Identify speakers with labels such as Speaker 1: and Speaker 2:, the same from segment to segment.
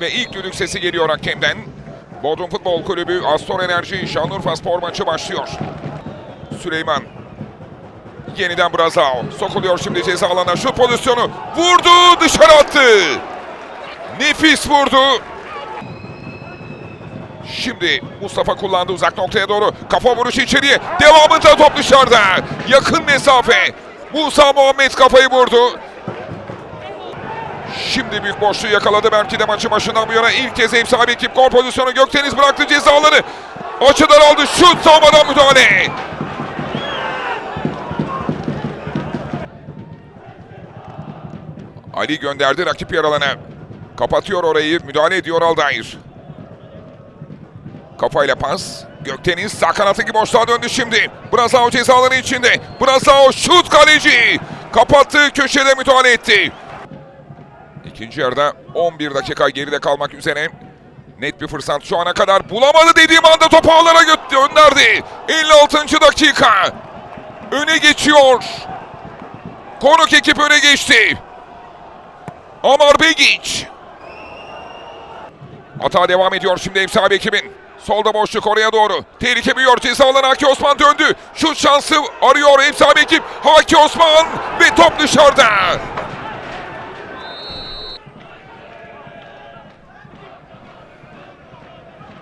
Speaker 1: ve ilk düdük sesi geliyor hakemden. Bodrum Futbol Kulübü Astor Enerji Şanlıurfa Spor maçı başlıyor. Süleyman yeniden Brazao sokuluyor şimdi ceza alana şu pozisyonu vurdu dışarı attı. Nefis vurdu. Şimdi Mustafa kullandı uzak noktaya doğru. Kafa vuruşu içeriye. Devamında top dışarıda. Yakın mesafe. Musa Muhammed kafayı vurdu. Şimdi büyük boşluğu yakaladı. Belki de maçın başından bu yana ilk kez ev sahibi ekip gol pozisyonu. Gökdeniz bıraktı cezaları. Açıdan aldı. Şut savunmadan müdahale. Ali gönderdi rakip yer alana. Kapatıyor orayı. Müdahale ediyor Aldair. Kafayla pas. Gökdeniz sağ kanatındaki boşluğa döndü şimdi. Brazao cezaları içinde. Brazao şut kaleci. Kapattı köşede müdahale etti. İkinci yarıda 11 dakika geride kalmak üzere. Net bir fırsat şu ana kadar bulamadı dediğim anda topu ağlara gö- gönderdi. 56. dakika. Öne geçiyor. Konuk ekip öne geçti. Amar Begic. Hata devam ediyor şimdi ev sahibi ekibin. Solda boşluk oraya doğru. Tehlike büyüyor. Ceza alan Haki Osman döndü. Şut şansı arıyor ev sahibi ekip. Haki Osman ve top dışarıda.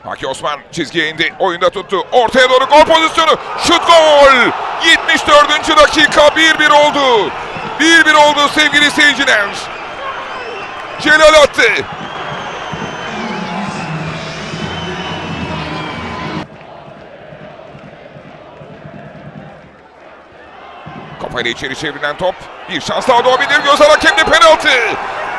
Speaker 1: Haki Osman çizgiye indi. Oyunda tuttu. Ortaya doğru gol pozisyonu. Şut gol. 74. dakika 1-1 oldu. 1-1 oldu sevgili seyirciler. Celal attı. Kafayla içeri çevrilen top. Bir şans daha doğabilir. Gözler hakemli penaltı.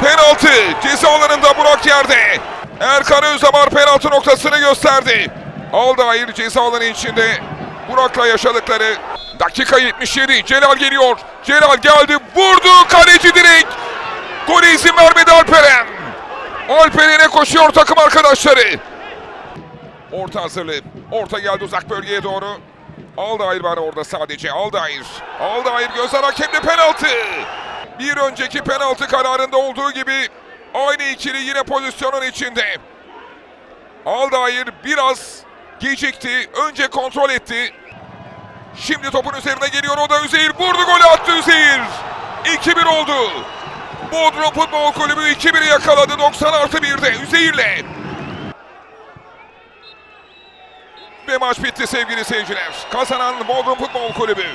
Speaker 1: Penaltı. Ceza alanında Burak yerde. Erkan Özdamar penaltı noktasını gösterdi. Aldair ceza alanı içinde Burak'la yaşadıkları dakika 77. Celal geliyor. Celal geldi. Vurdu. Kaleci direkt. Gole izin vermedi Alperen. Alperen'e koşuyor takım arkadaşları. Orta hazırlığı. Orta geldi uzak bölgeye doğru. Aldair var orada sadece. Aldair. Aldair gözler hakemde penaltı. Bir önceki penaltı kararında olduğu gibi aynı ikili yine pozisyonun içinde. Aldair biraz gecikti. Önce kontrol etti. Şimdi topun üzerine geliyor o da Üzeyir. Vurdu golü attı Üzeyir. 2-1 oldu. Bodrum Futbol Kulübü 2-1'i yakaladı 90 artı 1'de Üzeyir'le. Ve maç bitti sevgili seyirciler. Kazanan Bodrum Futbol Kulübü.